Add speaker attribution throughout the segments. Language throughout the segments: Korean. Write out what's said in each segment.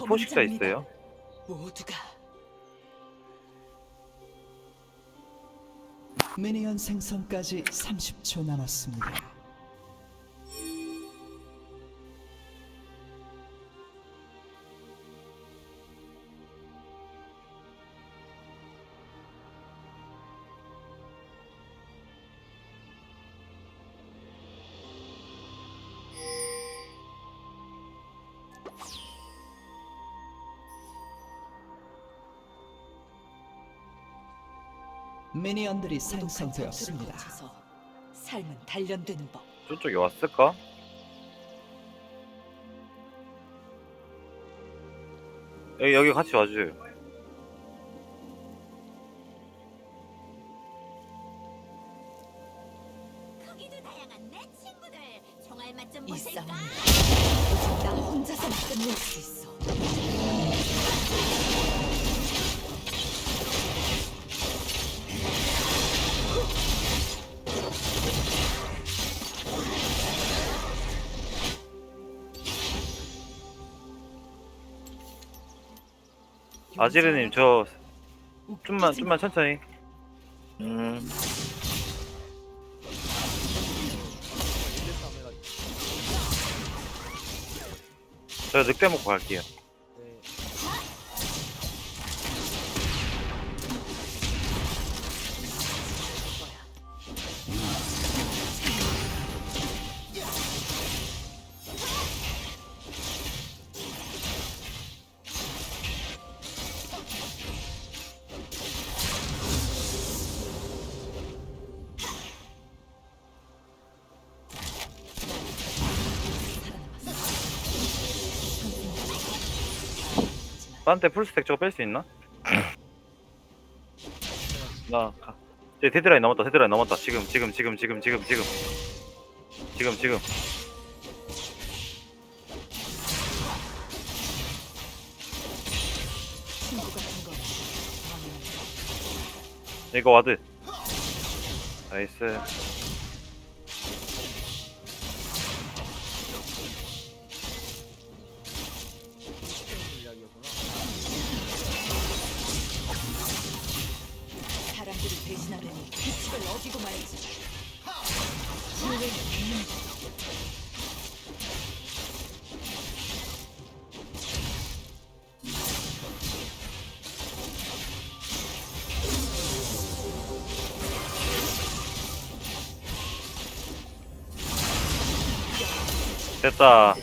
Speaker 1: 포식자 있어요.
Speaker 2: 모두가
Speaker 3: 미니언 생성까지 30초 남았습니다. 미니언들이
Speaker 2: 전투를
Speaker 3: 생성되었습니다.
Speaker 2: 삶은 단련되는 법.
Speaker 1: 저쪽에 왔을까? 여기 여기 같이 와줘요.
Speaker 4: 크기도 다양한 내 친구들 총알 맛좀
Speaker 2: 이
Speaker 4: 보실까?
Speaker 2: 싸움은 오직 나 혼자서만 끝낼 수 있어.
Speaker 1: 아지르님 저 좀만 좀만 천천히. 음. 저 늑대 먹고 갈게요. 딴때 풀스택 저거 뺄 수 있나? 나 가. 제 데드라인 넘었다. 데드라인 넘었다. 지금 지금 지금 지금 지금 지금 지금 지금
Speaker 2: 친구 같은 건
Speaker 1: 이거 와드. 나이스.
Speaker 2: 죽이고 말지.
Speaker 1: 됐다.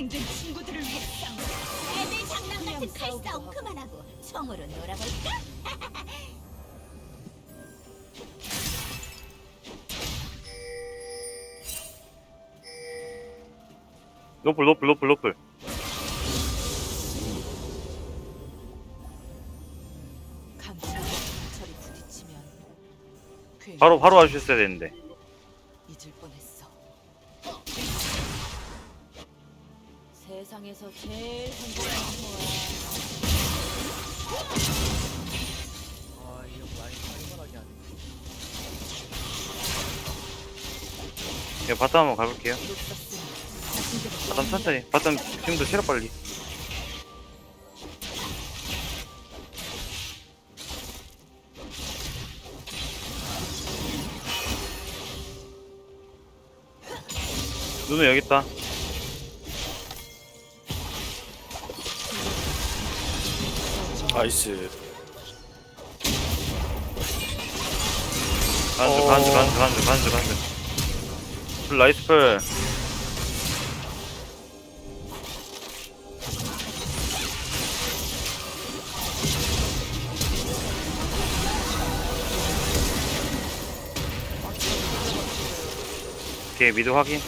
Speaker 2: 생된 친구들을 위해 싸운다.
Speaker 4: 애들 장난 같은 칼싸움 그만하고 총으로 놀아볼까?
Speaker 1: 노플 노플 노플 노플.
Speaker 2: 강철과 강철이 부딪히면 괜히
Speaker 1: 바로 바로 와주셨어야 되는데.
Speaker 2: 세상에서 제일 행복한 거야.
Speaker 5: 아 이거 많이 살벌하게 하네.
Speaker 1: 이거 바텀 한번 가볼게요. 바텀 천천히. 바텀 지금도 체력 빨리. 눈은 여기 있다.
Speaker 6: 나이스.
Speaker 1: 간주
Speaker 6: 어.
Speaker 1: 간주 간주 간주 간주 간주. 풀 나이스 풀. 오케이 미드 확인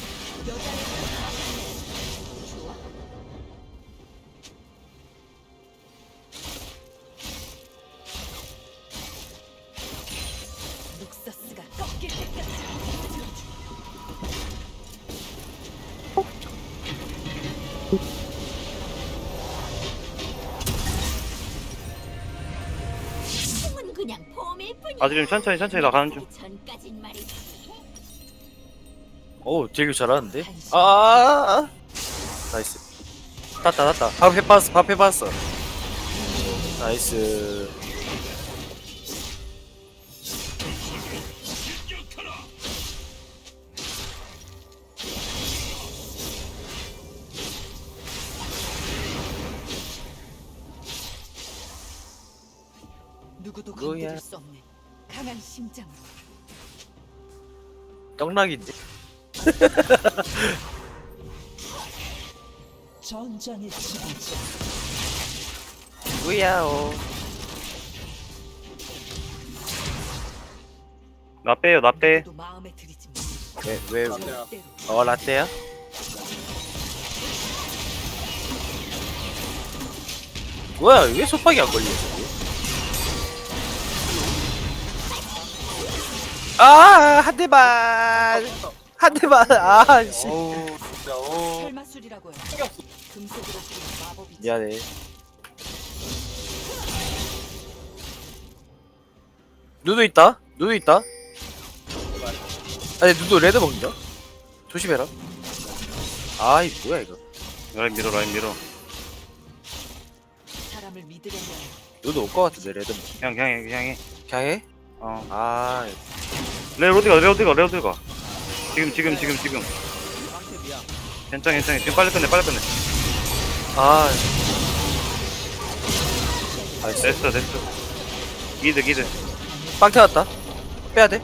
Speaker 1: 좀 천천히 천천히 나가는 중.
Speaker 6: 오 되게 잘하는데? 아, 아, 아 나이스. 땄다 땄다. 밥 해봤어 밥 해봤어. 나이스.
Speaker 2: 누구도? 건드릴 수 없는 강한 심장으로.
Speaker 6: 떡락인데?
Speaker 3: 전장의 지배자
Speaker 6: 뭐야오?
Speaker 1: 나 빼요 나빼.
Speaker 2: 누구도 마음에 들이지 마.
Speaker 6: 왜왜
Speaker 2: 절대로.
Speaker 6: 어 라떼야? 뭐야 왜 속박이 안 걸려 아한 대만. 한 대만. 아씨.
Speaker 2: 설마술이라고요. 금속으로 부린 마법이지.
Speaker 6: 미안해. 누누 있다? 누누 있다? 아니 누누 레드 먹냐 조심해라. 아이 뭐야 이거.
Speaker 1: 라인 밀어 라인 밀어.
Speaker 2: 사람을 믿으려면
Speaker 6: 누누 올것 같은데 레드 먹
Speaker 1: 그냥 그냥 그냥 해.
Speaker 6: 그냥 해?
Speaker 1: 어.
Speaker 6: 아
Speaker 1: 레오 어디가 레오 어디가 레오 어디가 지금 지금 지금 지금
Speaker 5: 빵템이야.
Speaker 1: 괜찮아 괜찮아 지금 빨리 끝내 빨리 끝내
Speaker 6: 아. 나이스.
Speaker 1: 됐어 됐어 기드 기드
Speaker 6: 빵 태웠다. 빼야 돼.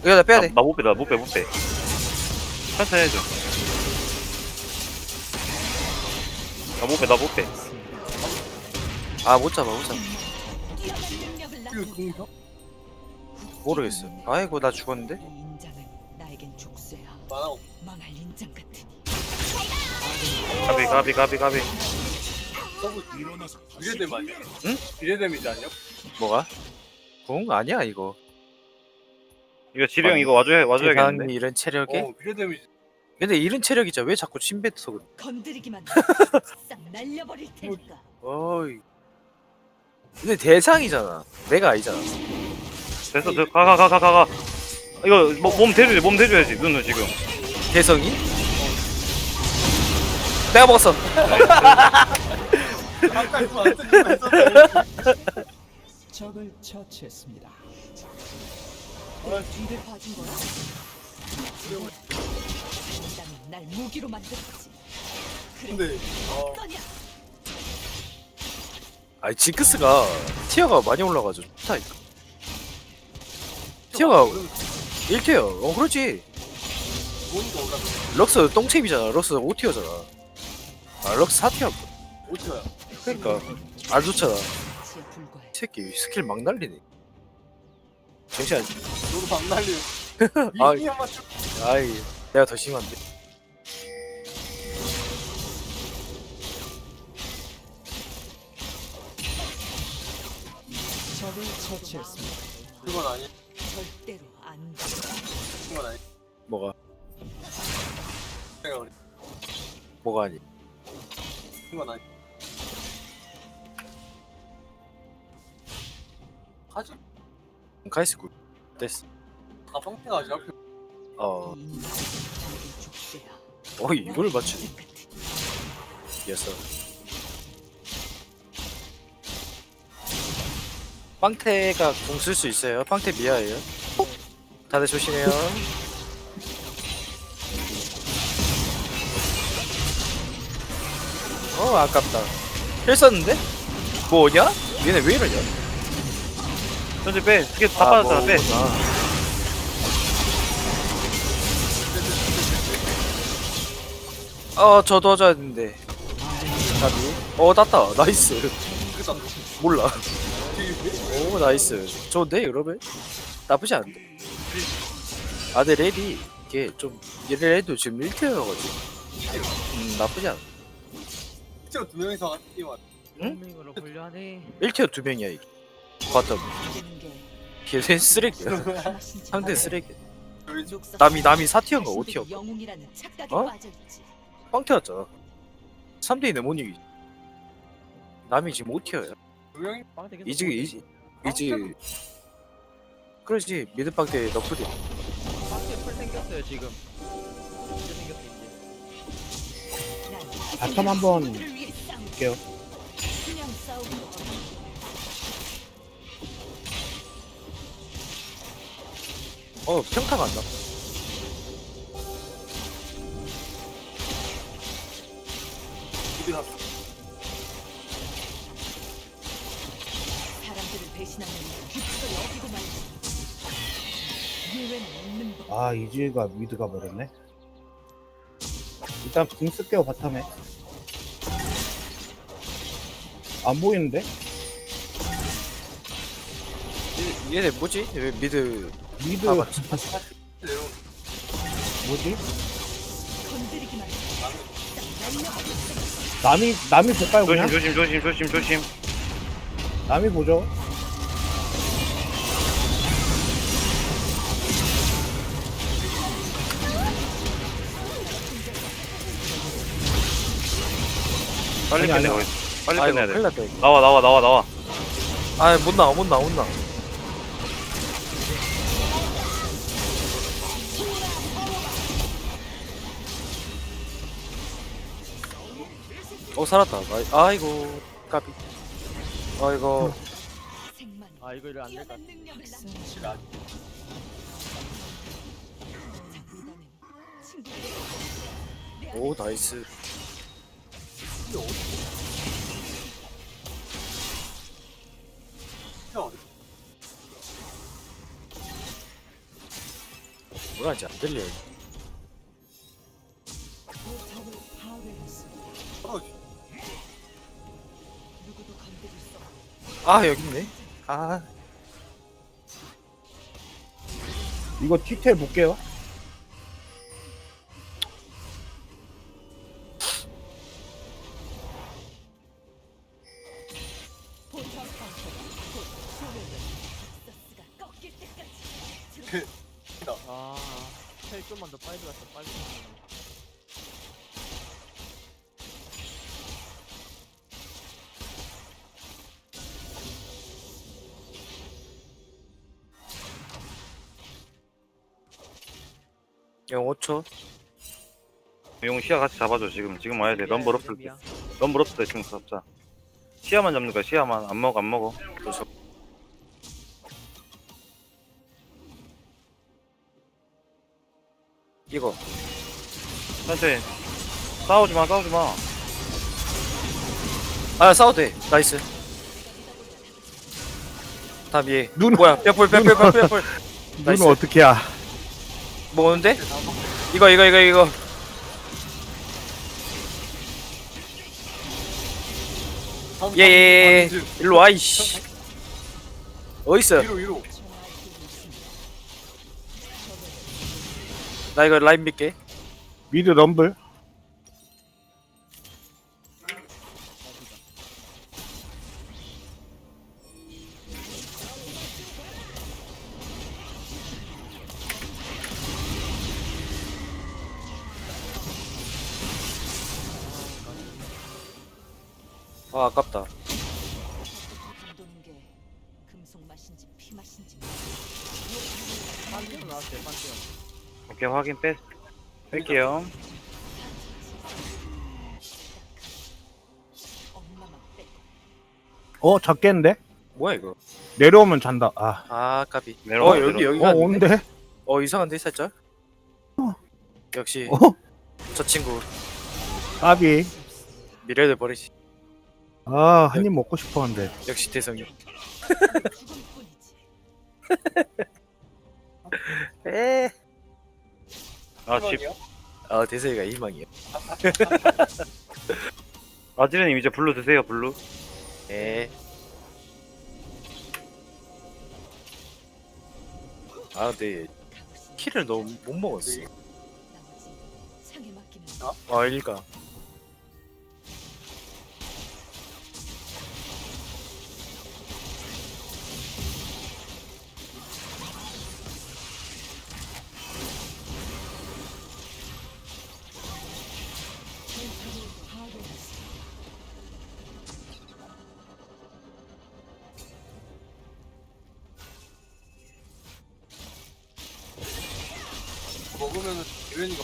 Speaker 6: 이거 나 빼야 돼.
Speaker 1: 나못 빼 나 못 빼 못 빼 천천히 해줘 나 못 빼 나 못 빼
Speaker 6: 아, 못 잡아, 못 잡아.
Speaker 4: 나타내.
Speaker 6: 모르겠어. 아이고, 나 죽었는데?
Speaker 1: 가비 가비 가비 가비
Speaker 7: 비례됨 아니야?
Speaker 6: 응?
Speaker 7: 비례됨이지 아니야?
Speaker 6: 뭐가? 궁? 아니야, 이거.
Speaker 1: 이거 지령 이거 와줘야 와줘야겠는데
Speaker 6: 이런 체력에?
Speaker 7: 어 비례됨이지
Speaker 6: 근데 이런 체력이죠. 왜 자꾸 침뱉어서 그래?
Speaker 2: 건드리기만
Speaker 4: 싹 날려버릴 테니까.
Speaker 6: 어이. 근데 대상이잖아. 내가 아니잖아.
Speaker 1: 됐어 가가 가 가 가가 이거 뭐, 몸 대줘야지 몸 대줘야지 눈은 지금
Speaker 6: 대성이? 내가 먹었어.
Speaker 7: 아까 이거 안 쓰니까 있었다
Speaker 3: 적을 처치했습니다.
Speaker 2: 내 뒤를 봐준 거야. 인장은 날 무기로 만들었지.
Speaker 7: 근데 어
Speaker 2: 떠냐?
Speaker 6: 아니, 징크스가 티어가 많이 올라가지고 좋다, 이거. 티어가 1티어. 어, 그렇지.
Speaker 7: 뭔가 올라가
Speaker 6: 럭스 똥챔이잖아. 럭스 5티어잖아. 아, 럭스 4티어.
Speaker 7: 오지야
Speaker 6: 그러니까 안 좋잖아. 이. 새끼 스킬 막 날리네. 정신 안.
Speaker 7: 너도 방
Speaker 6: 아,
Speaker 7: 이기만 맞추
Speaker 6: 아이, 내가 더 심한데.
Speaker 3: 적을 처치했습니다.
Speaker 7: 그건 아니
Speaker 2: 절대로 안 돼.
Speaker 7: 아니
Speaker 6: 뭐가
Speaker 7: 내가 우리
Speaker 6: 뭐가 아니.
Speaker 7: 그건 아니 하지
Speaker 6: 카이스 굿. 됐어.
Speaker 7: 다 평평 하지 앞에
Speaker 6: 어,
Speaker 2: 이 인장은 나에겐 족쇄야.
Speaker 6: 어 이걸 맞추니.
Speaker 2: 인장
Speaker 6: 빵태가 공 쓸 수 있어요. 빵태 미아예요. 다들 조심해요. 어 아깝다. 힐 썼는데? 뭐냐? 얘네 왜 이러냐?
Speaker 1: 현재 빼 스킬 다
Speaker 6: 아,
Speaker 1: 빠졌잖아
Speaker 6: 뭐,
Speaker 1: 빼
Speaker 6: 어, 저 도와줘야 되는데. 나비. 어, 땄다. 나이스. 몰라. 오, 나이스. 좋은데, 그러면? 나쁘지 않은데. 아, 근데 랩이, 이게 좀, 얘네 랩도 지금 1티어여가지고. 음, 나쁘지 않아.
Speaker 7: 실제로 두 명이서?
Speaker 5: 밍으로 불려하네
Speaker 6: 1티어 두 명이야, 이게. 봤다.
Speaker 2: 되는 게
Speaker 6: 걔네 쓰레기야. 상대. 쓰레기. 남이, 남이 4티어인가
Speaker 2: 자신들이
Speaker 6: 5티어.
Speaker 2: 영웅이라는 착각에
Speaker 6: 어? 빵태였잖아. 3대2 내못 이기. 남이 지금 5티어야.
Speaker 7: 두 명이
Speaker 5: 빵대 계속
Speaker 6: 이지, 이지, 이지. 그러지, 미드빵대 너프디.
Speaker 5: 있어. 빵대 풀 생겼어요 지금 이제 생겼어 이제
Speaker 2: 난
Speaker 8: 바텀 한번. 볼게요.
Speaker 6: 어, 평타 간다.
Speaker 7: 이게 다
Speaker 2: 사람들을 배신하는 규칙을 어
Speaker 8: 아 이지가 미드 가 버렸네. 일단 궁 쓸게요 바텀에. 안 보이는데?
Speaker 6: 얘- 얘네 뭐지? 왜 미드
Speaker 8: 미드
Speaker 6: 아, 맞지.
Speaker 8: 뭐지?
Speaker 2: 건드리기만 해.
Speaker 8: 남이 남이 볼까요
Speaker 1: 조심
Speaker 8: 그냥?
Speaker 1: 조심 조심 조심 조심
Speaker 8: 남이 보죠.
Speaker 1: 빨리
Speaker 8: 아니.
Speaker 1: 있어 빨리
Speaker 6: 아이고,
Speaker 1: 끝내야
Speaker 6: 큰일
Speaker 1: 돼
Speaker 6: 났다 이거.
Speaker 1: 나와 나와 나와 나와
Speaker 6: 아, 못 나와, 못 나와, 못 나와. 어, 살았다. 아이- 아이고, 까비. 아이고,
Speaker 5: 아 이거 안될것 같아
Speaker 2: 나.
Speaker 7: 시간
Speaker 2: 자꾸다는 친구들.
Speaker 6: 오, 나이스.
Speaker 7: 진짜 어디
Speaker 6: 뭐라는지 안 들려. 아, 여기 있네. 아,
Speaker 8: 이거 티텔 볼게요.
Speaker 6: 영 5초.
Speaker 1: 용 시야 같이 잡아줘 지금. 지금 와야 돼. 럼블 없을 때. 럼블 없을 때 지금 잡자. 시야만 잡는 거야 시야만. 안 먹어 안 먹어.
Speaker 6: 그래서. 이거.
Speaker 1: 천천히 싸우지 마 싸우지 마.
Speaker 6: 아 싸워도 돼. 나이스. 다음 얘
Speaker 8: 눈-
Speaker 6: 뭐야 뼈풀 뼈풀 뼈풀 뼈풀 나이스.
Speaker 8: 눈은 어떻게 야?
Speaker 6: 뭐 오는데? 이거 이거 이거 이거. 예예예 일로 와 이씨. 어딨어?
Speaker 7: 위로 위로.
Speaker 6: 나 이거 라인 밀게.
Speaker 8: 미드 럼블.
Speaker 6: 아 아깝다
Speaker 5: 나왔어요
Speaker 1: 오케이 확인 빼 뺄게요.
Speaker 8: 어 잡겠는데?
Speaker 6: 뭐야 이거
Speaker 8: 내려오면 잔다. 아.
Speaker 6: 아 까비
Speaker 1: 내려와,
Speaker 6: 어 여기
Speaker 1: 내려와.
Speaker 6: 여기가
Speaker 8: 어? 온대.
Speaker 6: 어 이상한데 살짝 역시
Speaker 8: 어?
Speaker 6: 저 친구
Speaker 8: 까비.
Speaker 6: 미래를 버리지
Speaker 8: 아, 한 입 먹고 싶었는데.
Speaker 6: 역시 대성이. 에.
Speaker 1: 아 집.
Speaker 6: 아 대성이가 희망이야.
Speaker 1: 아지르님 이제 블루 드세요 블루.
Speaker 6: 에. 아 근데 키를 너무 못 먹었어. 아 일가.
Speaker 7: 먹으면은 유엔이가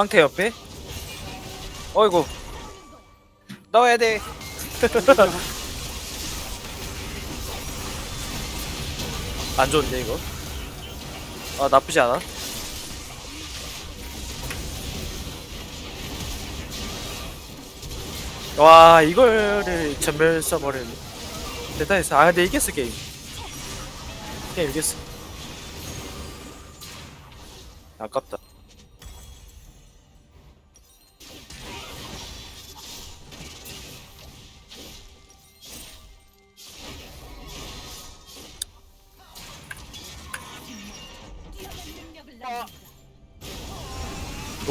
Speaker 6: 빵태 옆에. 어이구. 넣어야 돼. 안 좋은데 이거? 아 나쁘지 않아. 와 이거를 전멸 써버리네. 대단했어. 아 근데 이겼어 게임. 게임 이겼어. 아깝다.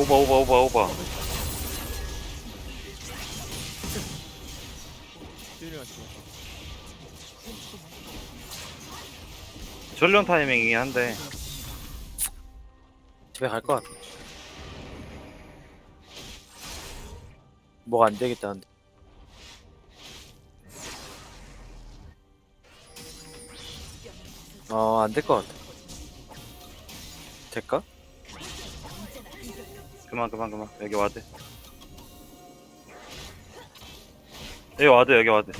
Speaker 1: 오바 오바 오바 오바. 전령 타이밍이긴 한데
Speaker 6: 집에 갈 것 같아. 뭐가 안 되겠다는데. 어, 안 될 것 같아. 될까?
Speaker 1: 그만 그만 그만 여기 와드. 여기 와드 여기 와드.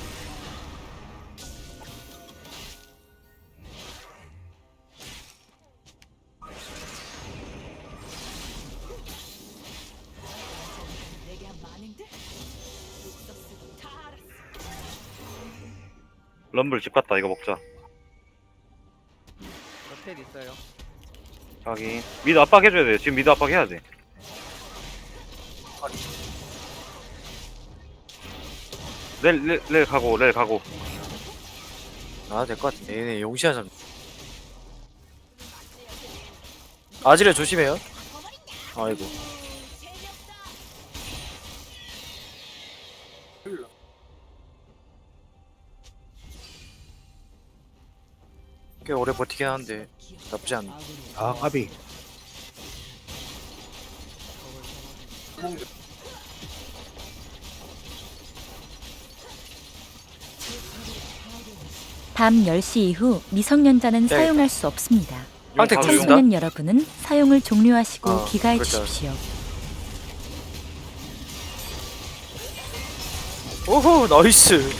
Speaker 2: 내게 한 만행들? 욕도 쓰고 다 알았어.
Speaker 1: 럼블 집 갔다 이거 먹자.
Speaker 5: 저텔 있어요.
Speaker 1: 확인. 미드 압박 해줘야 돼. 지금 미드 압박 해야 돼. 렐, 렐, 렐 가고, 렐 가고.
Speaker 6: 아, 될 것 같은데. 얘네 용시한 잡. 아지를 조심해요. 아이고. 꽤 오래 버티긴 하는데 나쁘지 않네.
Speaker 8: 아, 까비.
Speaker 7: 구멍들.
Speaker 9: 밤 10시 이후 미성년자는
Speaker 6: 네.
Speaker 9: 사용할 수 없습니다.
Speaker 1: 용 가죠,
Speaker 6: 굴린다?
Speaker 9: 청소년 여러분은 사용을 종료하시고
Speaker 6: 어,
Speaker 9: 귀가해
Speaker 6: 그렇죠.
Speaker 9: 주십시오.
Speaker 6: 오호, 나이스.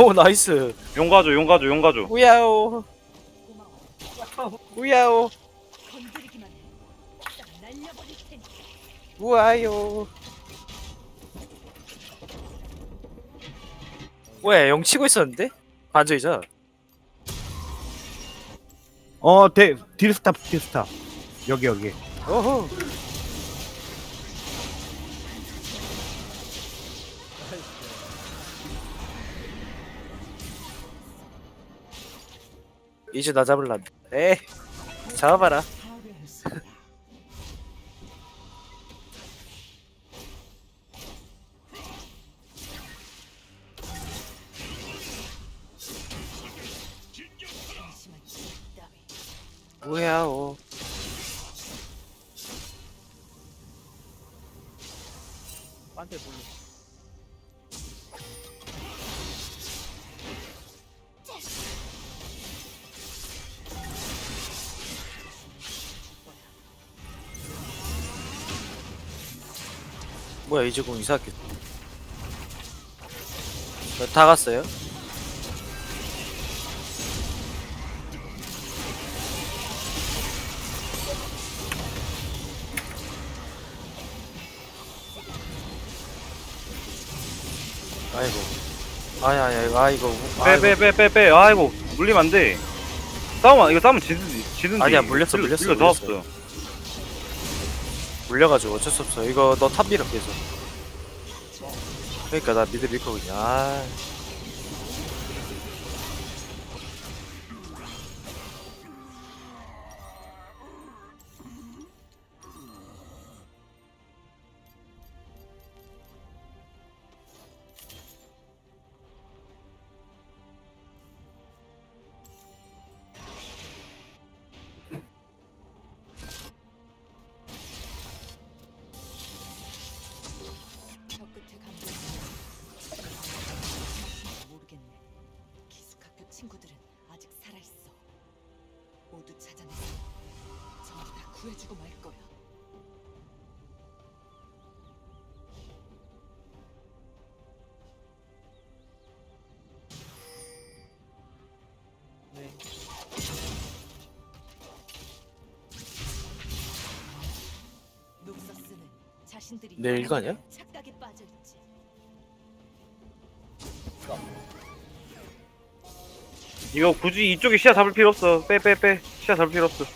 Speaker 6: 오, 나이스.
Speaker 1: 용 가죠, 용 가죠, 용 가죠.
Speaker 6: 우야오. 우야오. 우아요. 뭐야, 영 치고 있었는데? 반전이잖아.
Speaker 8: 어, 대, 딜스탑, 딜스탑. 여기, 여기.
Speaker 6: 오호. 이제 나 잡을란다. 에 잡아봐라. 뭐야오
Speaker 5: 빤테 볼로.
Speaker 6: 뭐야 이제 공 이사학교 다 갔어요? 아야야 이거 아이고 아이고.
Speaker 1: 빼빼 빼 빼빼. 아이고 물리면 안돼. 싸우면 이거 싸우면 지든지 지든지
Speaker 6: 아니야, 물렸어, 물렸어,
Speaker 1: 다
Speaker 6: 물렸어.
Speaker 1: 없어
Speaker 6: 물려가지고 어쩔 수 없어. 이거 너 탑 밀어 계속. 그러니까 나 미드 밀거 그냥 아
Speaker 2: 자신들이
Speaker 6: 내일 이거 아니야?
Speaker 2: 착각에 빠져 있지.
Speaker 1: 이거 굳이 이쪽에 시야 잡을 필요 없어. 빼 빼 빼. 시야 잡을 필요 없어.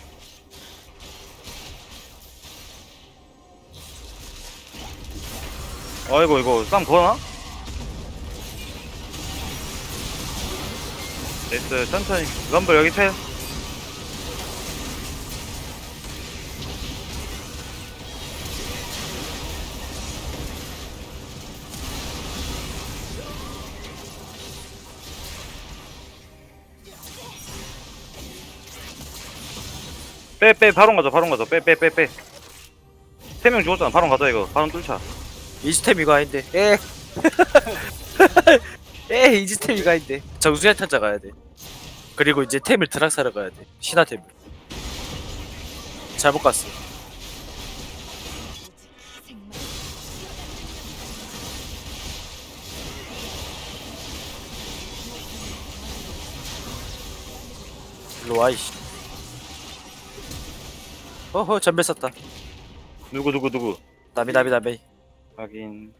Speaker 1: 아이고 이거. 싸움 거나? 됐어 천천히. 럼블 여기 채 빼, 빼, 바론 가자, 바론 가자, 빼, 빼, 빼, 빼. 세 명 죽었잖아, 바론 가자, 이거. 바론 뚫자.
Speaker 6: 이지템 이거 아닌데. 에 에 이지템 이거 아닌데. 정수야 찾아 가야 돼. 그리고 이제 템을 드락 사러 가야 돼. 신화 템을. 잘못 갔어.
Speaker 2: 오직 희생만.
Speaker 6: 일로 와 이씨 어허 전멸 썼다
Speaker 1: 누구, 누구, 누구.
Speaker 6: 나비 나비 나비
Speaker 1: 확인.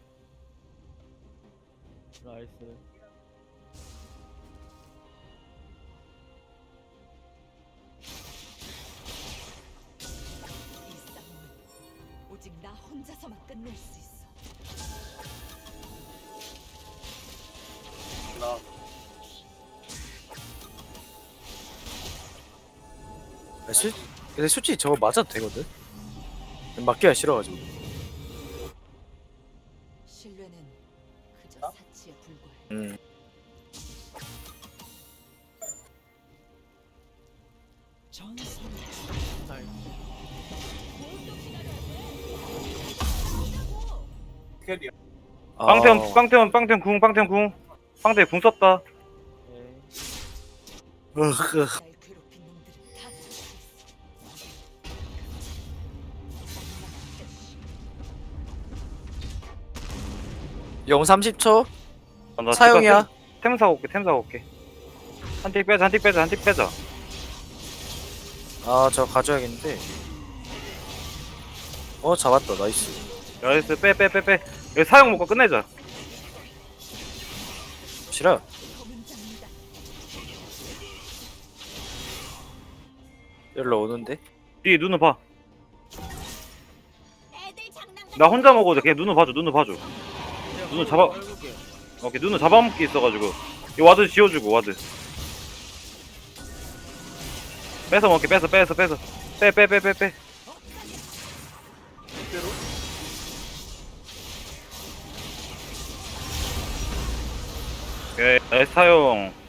Speaker 5: 나이스.
Speaker 2: 이 싸움은 오직 나 혼자서만 끝낼 수 있어.
Speaker 7: 나
Speaker 6: 아, 실, 근데 솔직히 저거 맞아도 되거든 맞기가 싫어가지고
Speaker 2: 신뢰는 그저 사치에 불과해.
Speaker 6: 음. 아,
Speaker 1: 빵태원, 빵태원, 빵태원 궁, 빵태원 궁. 빵태 궁 썼다.
Speaker 5: 네.
Speaker 2: 괴
Speaker 6: 영 30초
Speaker 1: 아, 나
Speaker 6: 사용이야
Speaker 1: 템, 템 사고 올게, 템 사고 올게. 한틱 빼자, 한틱 빼자, 한틱 빼자.
Speaker 6: 아 저 가져야겠는데 어 잡았다 나이스
Speaker 1: 나이스, 빼, 빼, 빼, 빼. 여기 사용 먹고 끝내자.
Speaker 6: 싫어. 여기로 오는데
Speaker 1: 뒤에 눈을 봐.
Speaker 4: 애들 장난
Speaker 1: 나 혼자 먹어도 돼. 그냥 눈을 봐줘, 눈을 봐줘. 눈을 잡아. 오케이, 눈을 잡아먹기 있어가지고. 이 와드 지워주고, 와드. 뺏어 먹게, 뺏어, 뺏어, 뺏어. 빼, 빼, 빼, 빼, 빼. 오케이, 나이스 사용.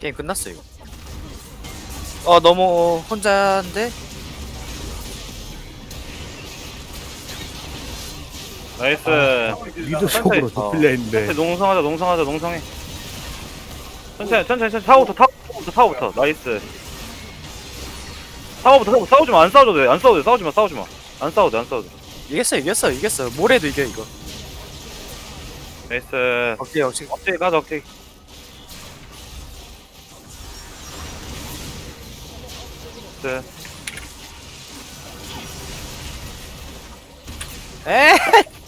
Speaker 6: 게임 끝났어 이거. 어 너무 혼자인데?
Speaker 1: 나이스.
Speaker 8: 미드 속으로
Speaker 1: 어.
Speaker 8: 더 필려 했는데
Speaker 1: 농성하자 농성하자 농성해. 천천히 천천히 천천히. 타워부터 타워부터 타워부터. 나이스. 타워부터 타워 싸우지 마. 안 싸워도 돼 안 싸워도 돼. 싸우지 마 싸우지 마. 안 싸워도 돼 안 싸워도 돼.
Speaker 6: 이겼어 이겼어 이겼어. 모레도 이겨 이거.
Speaker 1: 나이스.
Speaker 6: 억제 억제
Speaker 1: 억제기 가자 억제 기 나이스
Speaker 6: 에